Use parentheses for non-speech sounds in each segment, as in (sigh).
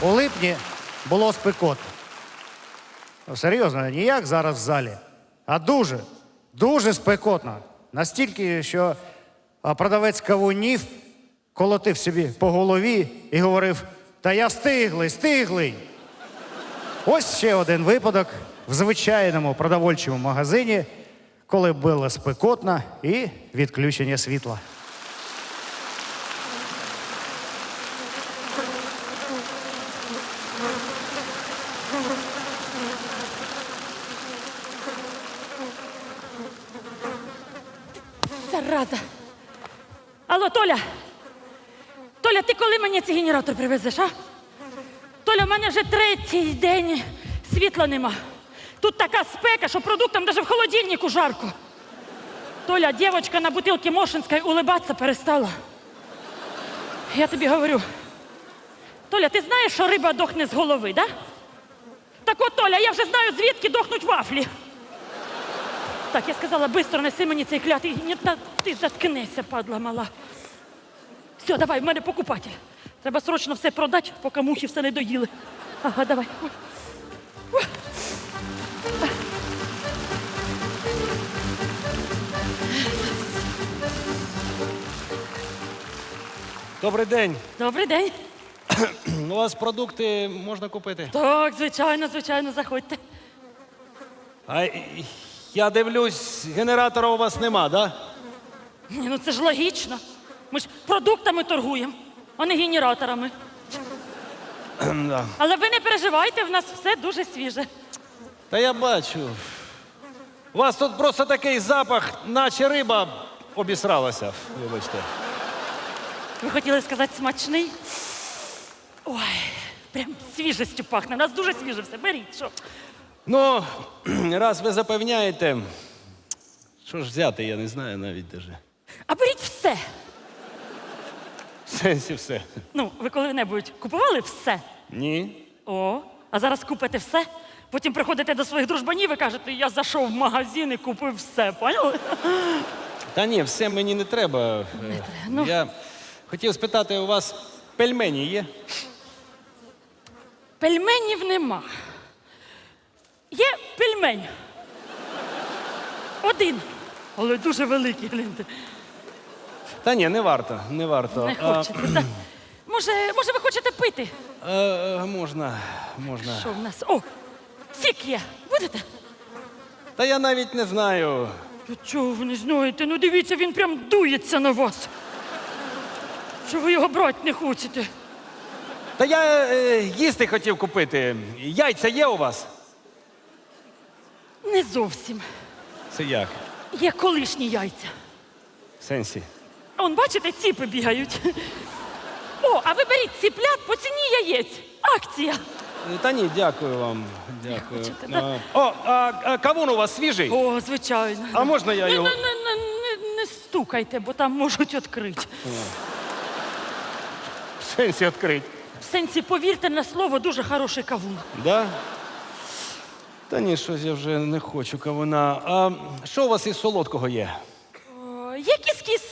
У липні було спекотно. Ну, серйозно, не як зараз в залі, а дуже, дуже спекотно. Настільки, що продавець кавунів колотив собі по голові і говорив: Та я стиглий, стиглий. Ось ще один випадок в звичайному продовольчому магазині, коли було спекотно і відключення світла. Зараза. Алло, Толя. Толя, ти коли мені цей генератор привезеш, а? Толя, в мене вже третій день світла нема. Тут така спека, що продуктам навіть в холодильнику жарко. Толя, дівчинка на бутилці Мошинської улибатися перестала. Я тобі говорю. Толя, ти знаєш, що риба дохне з голови, да? Так от, Толя, я вже знаю, звідки дохнуть вафлі. Так, я сказала, бистро неси мені цей клятий. Ні, та ти заткнися, падла мала. Все, давай, в мене покупатель. Треба срочно все продати, поки мухи все не доїли. Ага, давай. Добрий день. Добрий день. У вас продукти можна купити? Так, звичайно, звичайно, заходьте. А я дивлюсь, генератора у вас нема, да? Ні, ну це ж логічно. Ми ж продуктами торгуємо, а не генераторами. да. Але ви не переживайте, в нас все дуже свіже. Та я бачу. У вас тут просто такий запах, наче риба обісралася. Вибачте. Ви хотіли сказати смачний? Ой, прям свіжістю пахне. У нас дуже свіже все. Беріть, що. Ну, (clears throat) раз ви запевняєте, що ж взяти, я не знаю навіть даже. А беріть все. В сенсі все. Ну, ви коли-небудь купували все? Ні. О, а зараз купите все. Потім приходите до своїх дружбанів і кажете, я зайшов в магазин і купив все, поняли? Та ні, все мені не треба. Не ну. Я хотів спитати, у вас пельмені є? Пельменів нема. Є пельмень. Один. Але дуже великий, гляньте. Та ні, не варто, не варто. Не А, хочете. Та, може, може, ви хочете пити? Е, е, можна, можна. Що в нас? О, сік є. Будете? Та я навіть не знаю. Та чого ви не знаєте? Ну дивіться, він прям дується на вас. Що ви його брати не хочете? Та я е, їсти хотів купити. Яйця є у вас? Не зовсім. Це як? Є колишні яйця. В сенсі. Он, бачите, ціпи бігають. О, а ви беріть ціплят по ціні яєць. Акція. Е, Та ні, дякую вам. Дякую. хочете, да? А, О, а, а кавун у вас свіжий? О, звичайно. А можна я Не, його? не, не, не, не, не стукайте, бо там можуть відкрити. В сенсі відкрити. В сенсі, повірте на слово, дуже хороший кавун. Да? Та ні, щось я вже не хочу кавуна. А що у вас із солодкого є? О, є кіс-кіс.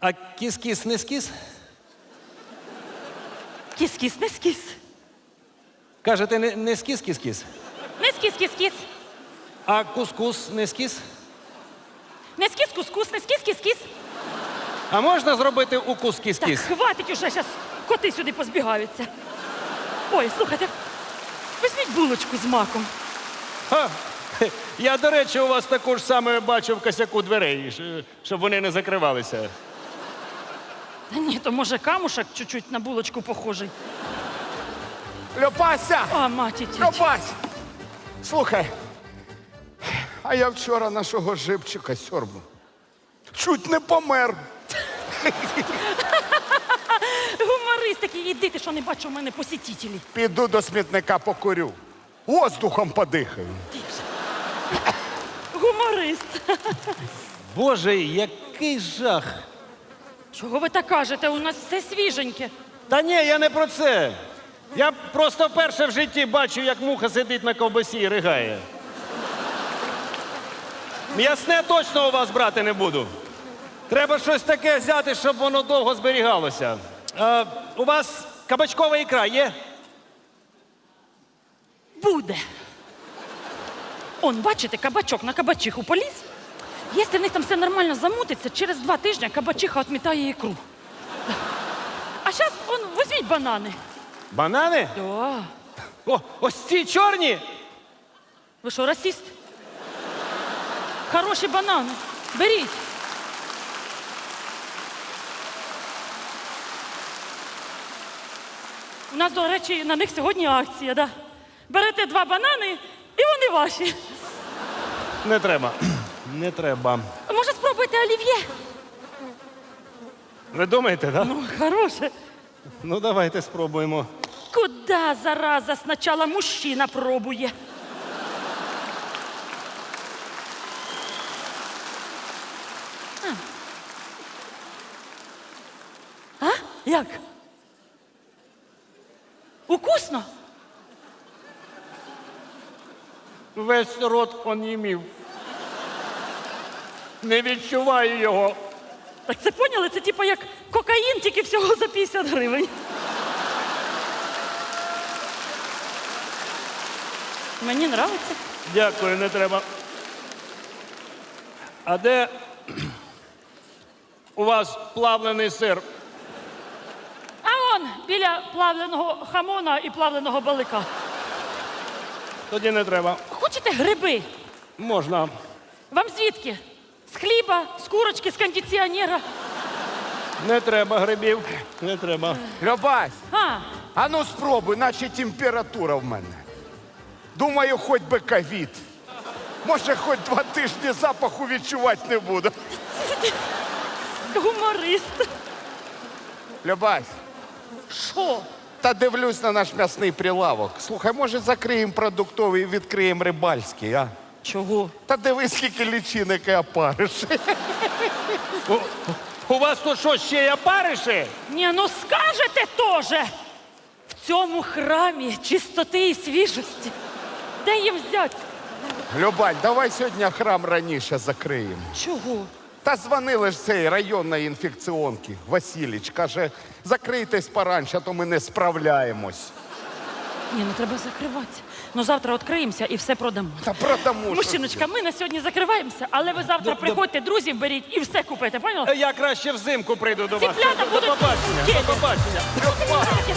А кіс-кіс не скіс? Кіс-кіс, не скіс. Кажете, не, не скіс кіс-кіс? Не скіс, кіс-кіс. А кускус не скіс? Не скіс, кускус, не скіс, кіс-кіс. А можна зробити укус Так, кіс-кіс? хватить уже, зараз коти сюди позбігаються. Ой, слухайте, візьміть булочку з маком. Ха! Я, до речі, у вас таку ж саме бачив в косяку дверей, щ- щоб вони не закривалися. Та ні, то може камушек чуть-чуть на булочку похожий. Льопася! А, маті тіть. Льопась! Слухай, а я вчора нашого живчика сьорбу. Чуть не помер. Гуморист такий, іди, ти що не бачу, у мене посітителі. Піду до смітника покурю. Воздухом подихаю. Гуморист. Боже, який жах! Чого ви так кажете? У нас все свіженьке. Та ні, я не про це. Я просто вперше в житті бачу, як муха сидить на ковбасі і ригає. М'ясне точно у вас брати не буду. Треба щось таке взяти, щоб воно довго зберігалося. А, у вас кабачкова ікра є? Буде. Он, бачите, кабачок на кабачиху поліз. Якщо в них там все нормально замутиться, через два тижні кабачиха відмітає ікру. А зараз, он, візьміть банани. Банани? Да. О, ось ці чорні. Ви що, расист? Хороші банани. Беріть. Нас, до речі, на них сьогодні акція, да? Берете два банани, і вони ваші. Не треба. Не треба. Може, спробуйте олів'є? Ви думаєте, так? Да? Ну, хороше. Ну, давайте спробуємо. Куда, зараза, спочатку мужчина пробує? А? а? Як? Укусно? Весь рот онімів. Не відчуваю його. Так це поняли? Це типу як кокаїн, тільки всього за 50 гривень. Мені нравиться. Дякую, не треба. А де у вас плавлений сир? Біля плавленого хамона і плавленого балика. Тоді не треба. Хочете гриби? Можна. Вам звідки? З хліба, з курочки, з кондиціонера. Не треба грибів. Не треба. Любась, А, а ну спробуй, наче температура в мене. Думаю, хоч би ковід. Може, хоч два тижні запаху відчувати не буду. гуморист. Любась, Що? та дивлюсь на наш м'ясний прилавок. Слухай, може закриємо продуктовий і відкриємо рибальський, а? Чого? Та дивись, скільки лічинок і опариш. У, у вас тут що, ще є париші? Ні, ну скажете теж. В цьому храмі чистоти і свіжості. Де їм взяти? Любань, давай сьогодні храм раніше закриємо. Чого? Та дзвонили ж цей районної інфекціонки. Василіч каже, закрийтесь пораньше, а то ми не справляємось. Ні, ну треба закриватися. Ну завтра відкриємося і все продамо. Та продамо. Мужчиночка, ми на сьогодні закриваємося, але ви завтра приходьте, друзів беріть і все купите, поняли? Я краще взимку прийду до вас. Цыплята До будуть побачення. в тілі. До побачення. Будемо, таке